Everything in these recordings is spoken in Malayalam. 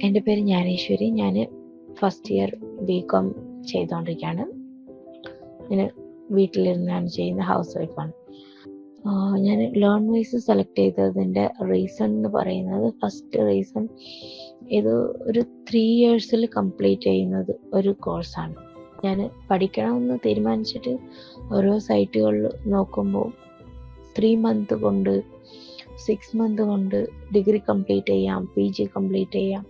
എന്റെ പേര് ജ്ഞാനേശ്വരി. ഞാൻ ഫസ്റ്റ് ഇയർ ബി കോം ചെയ്തുകൊണ്ടിരിക്കുകയാണ് ഞാൻ വീട്ടിലിരുന്നാണ് ചെയ്യുന്ന ഹൗസ് വൈഫാണ് ഞാൻ ലോൺ വൈസ് സെലക്ട് ചെയ്തതിന്റെ റീസൺ എന്ന് പറയുന്നത് ഫസ്റ്റ് റീസൺ ഇത് ഒരു ത്രീ ഇയേഴ്സിൽ കംപ്ലീറ്റ് ചെയ്യുന്നത് ഒരു കോഴ്സാണ് ഞാൻ പഠിക്കണമെന്ന് തീരുമാനിച്ചിട്ട് ഓരോ സൈറ്റുകളിൽ നോക്കുമ്പോൾ ത്രീ മന്ത് കൊണ്ട് സിക്സ് മന്ത് കൊണ്ട് ഡിഗ്രി കംപ്ലീറ്റ് ചെയ്യാം പി ജി കംപ്ലീറ്റ് ചെയ്യാം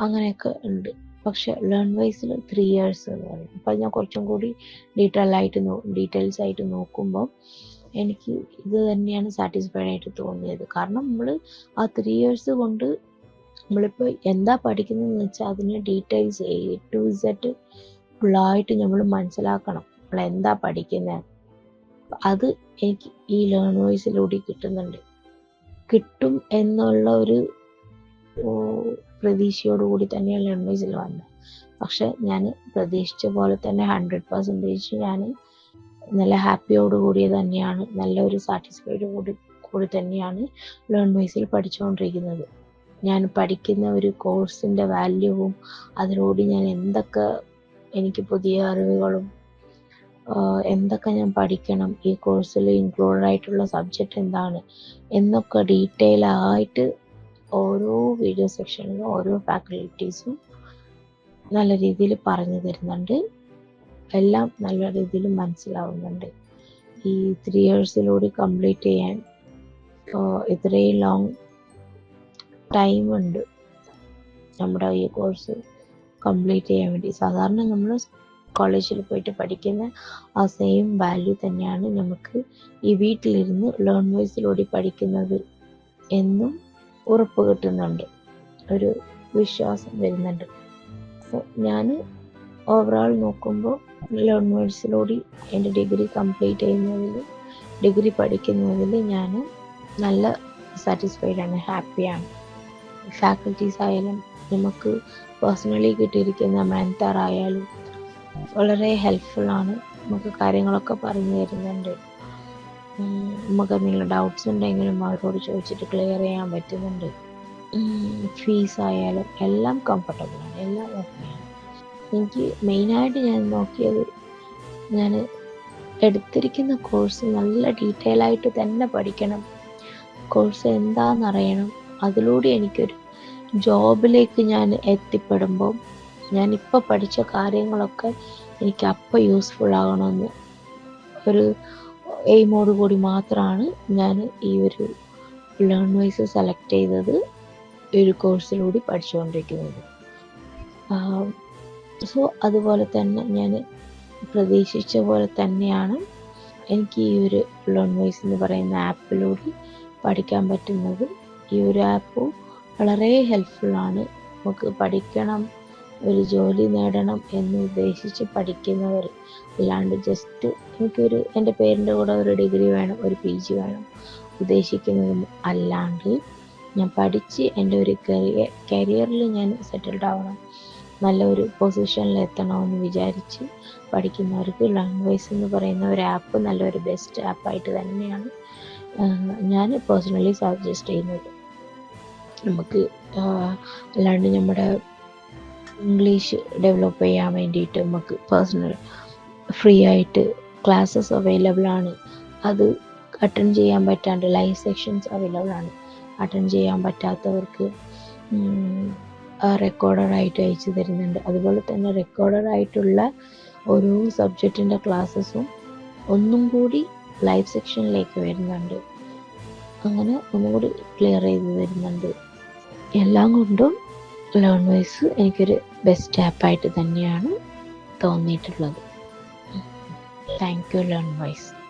അങ്ങനെയൊക്കെ ഉണ്ട്. പക്ഷെ ലേൺ വൈസിൽ ത്രീ ഇയേഴ്സ് എന്ന് പറയും. അപ്പം ഞാൻ കുറച്ചും കൂടി ഡീറ്റെയിൽ ആയിട്ട് ഡീറ്റെയിൽസ് ആയിട്ട് നോക്കുമ്പോൾ എനിക്ക് ഇത് തന്നെയാണ് സാറ്റിസ്ഫൈഡ് ആയിട്ട് തോന്നിയത്. കാരണം നമ്മൾ ആ ത്രീ ഇയേഴ്സ് കൊണ്ട് നമ്മളിപ്പോൾ എന്താ പഠിക്കുന്നതെന്ന് വെച്ചാൽ അതിന് ഡീറ്റെയിൽസ് എ ടു ഇസഡ് ഫുള്ളായിട്ട് നമ്മൾ മനസ്സിലാക്കണം. നമ്മൾ എന്താ പഠിക്കുന്നത് അത് എനിക്ക് ഈ ലേൺ വോയിസിലൂടെ കിട്ടുന്നുണ്ട്. കിട്ടും എന്നുള്ള ഒരു പ്രതീക്ഷയോടുകൂടി തന്നെയാണ് വോയിസിൽ വന്നത് പക്ഷെ ഞാൻ പ്രതീക്ഷിച്ച പോലെ തന്നെ ഹൺഡ്രഡ് പെർസെന്റേജ് ഞാൻ നല്ല ഹാപ്പിയോട് കൂടി തന്നെയാണ് നല്ലൊരു സാറ്റിസ്ഫൈഡ് കൂടി കൂടി തന്നെയാണ് ലേൺ വൈസിൽ പഠിച്ചുകൊണ്ടിരിക്കുന്നത്. ഞാൻ പഠിക്കുന്ന ഒരു കോഴ്സിന്റെ വാല്യൂവും അതിലൂടെ ഞാൻ എന്തൊക്കെ എനിക്ക് പുതിയ അറിവുകളും എന്തൊക്കെ ഞാൻ പഠിക്കണം ഈ കോഴ്സിൽ ഇൻക്ലൂഡഡ് ആയിട്ടുള്ള സബ്ജക്റ്റ് എന്താണ് എന്നൊക്കെ ഡീറ്റെയിൽ ആയിട്ട് ഓരോ വീഡിയോ സെക്ഷനിലും ഓരോ ഫാക്കൽറ്റീസും നല്ല രീതിയിൽ പറഞ്ഞു തരുന്നുണ്ട്. എല്ലാം നല്ല രീതിയിൽ മനസ്സിലാവുന്നുണ്ട്. ഈ ത്രീ ഇയേഴ്സിലൂടെ കംപ്ലീറ്റ് ചെയ്യാൻ ഇത്രയും ലോങ് ഉണ്ട് നമ്മുടെ ഈ കോഴ്സ് കംപ്ലീറ്റ് ചെയ്യാൻ വേണ്ടി. സാധാരണ നമ്മൾ കോളേജിൽ പോയിട്ട് പഠിക്കുന്ന ആ സെയിം വാല്യൂ തന്നെയാണ് നമുക്ക് ഈ വീട്ടിലിരുന്ന് ലേൺ വേഴ്സിലൂടെ പഠിക്കുന്നത് എന്നും ഉറപ്പ് കിട്ടുന്നുണ്ട്. ഒരു വിശ്വാസം വരുന്നുണ്ട്. അപ്പോൾ ഞാൻ ഓവറോൾ നോക്കുമ്പോൾ ലോൺ വൈസിലൂടെ എന്റെ ഡിഗ്രി കംപ്ലീറ്റ് ചെയ്യുന്നതിൽ ഡിഗ്രി പഠിക്കുന്നതിൽ ഞാൻ നല്ല സാറ്റിസ്ഫൈഡ് ആണ് ഹാപ്പിയാണ് ഫാക്കൽറ്റീസ് ആയാലും നമുക്ക് പേഴ്സണലി കിട്ടിയിരിക്കുന്ന മെന്റർ ആയാലും വളരെ ആണ്. നമുക്ക് കാര്യങ്ങളൊക്കെ പറഞ്ഞു തരുന്നുണ്ട്. നമുക്ക് എന്തെങ്കിലും ഡൗട്ട്സ് ഉണ്ടെങ്കിലും അവരോട് ചോദിച്ചിട്ട് ക്ലിയർ ചെയ്യാൻ പറ്റുന്നുണ്ട്. ഫീസ് ആയാലും എല്ലാം കംഫർട്ടബിളാണ് എല്ലാം ഓക്കെയാണ് എനിക്ക് മെയിനായിട്ട് ഞാൻ നോക്കിയത് ഞാൻ എടുത്തിരിക്കുന്ന കോഴ്സ് നല്ല ഡീറ്റെയിൽ ആയിട്ട് തന്നെ പഠിക്കണം. കോഴ്സ് എന്താണെന്നറിയണം അതിലൂടെ എനിക്കൊരു ജോബിലേക്ക് ഞാൻ എത്തിപ്പെടുമ്പോൾ ഞാനിപ്പോൾ പഠിച്ച കാര്യങ്ങളൊക്കെ എനിക്ക് അപ്പം യൂസ്ഫുൾ ആകണമെന്ന് ഒരു എയിമോട് കൂടി മാത്രമാണ് ഞാൻ ഈ ഒരു ലേൺ വൈസ് സെലക്ട് ചെയ്തത് ഒരു കോഴ്സിലൂടെ പഠിച്ചുകൊണ്ടിരിക്കുന്നത് സോ അതുപോലെ തന്നെ ഞാൻ പ്രതീക്ഷിച്ച പോലെ തന്നെയാണ് എനിക്ക് ഈ ഒരു ലേൺ വൈസ് എന്ന് പറയുന്ന ആപ്പിലൂടെ പഠിക്കാൻ പറ്റുന്നത്. ഈ ഒരു ആപ്പ് വളരെ ഹെൽപ്ഫുള്ളാണ് നമുക്ക് പഠിക്കണം ഒരു ജോലി നേടണം എന്ന് ഉദ്ദേശിച്ച് പഠിക്കുന്നവർ അല്ലാണ്ട് ജസ്റ്റ് എനിക്കൊരു എന്റെ പേരിന്റെ കൂടെ ഒരു ഡിഗ്രി വേണം ഒരു പി ജി വേണം ഉദ്ദേശിക്കുന്നത് അല്ലാണ്ട് ഞാൻ പഠിച്ച് എന്റെ ഒരു കരിയർ കരിയറിൽ ഞാൻ സെറ്റിൽഡ് ആവണം. നല്ലൊരു പൊസിഷനിൽ എത്തണമെന്ന് വിചാരിച്ച് പഠിക്കുന്നവർക്ക് ലാംഗ്വേജ് എന്ന് പറയുന്ന ഒരു ആപ്പ് നല്ലൊരു ബെസ്റ്റ് ആപ്പായിട്ട് തന്നെയാണ് ഞാൻ പേഴ്സണലി സജസ്റ്റ് ചെയ്യുന്നത്. നമുക്ക് അല്ലാണ്ട് നമ്മുടെ ഇംഗ്ലീഷ് ഡെവലപ്പ് ചെയ്യാൻ വേണ്ടിയിട്ട് നമുക്ക് പേഴ്സണൽ ഫ്രീ ആയിട്ട് ക്ലാസ്സസ് അവൈലബിൾ ആണ്. അത് അറ്റൻഡ് ചെയ്യാൻ പറ്റാണ്ട് ലൈവ് സെക്ഷൻസ് അവൈലബിൾ ആണ്. അറ്റൻഡ് ചെയ്യാൻ പറ്റാത്തവർക്ക് റെക്കോർഡഡ് ആയിട്ട് അയച്ചു തരുന്നുണ്ട്. അതുപോലെ തന്നെ റെക്കോർഡഡ് ആയിട്ടുള്ള ഓരോ സബ്ജക്റ്റിന്റെ ക്ലാസ്സസും ഒന്നും കൂടി ലൈവ് സെക്ഷനിലേക്ക് വരുന്നുണ്ട്. അങ്ങനെ ഒന്നുകൂടി ക്ലിയർ ചെയ്ത് തരുന്നുണ്ട്. എല്ലാം കൊണ്ടും ലേൺ വൈസ് എനിക്കൊരു ബെസ്റ്റ് ആപ്പായിട്ട് തന്നെയാണ് തോന്നിയിട്ടുള്ളത്. Thank you loan vice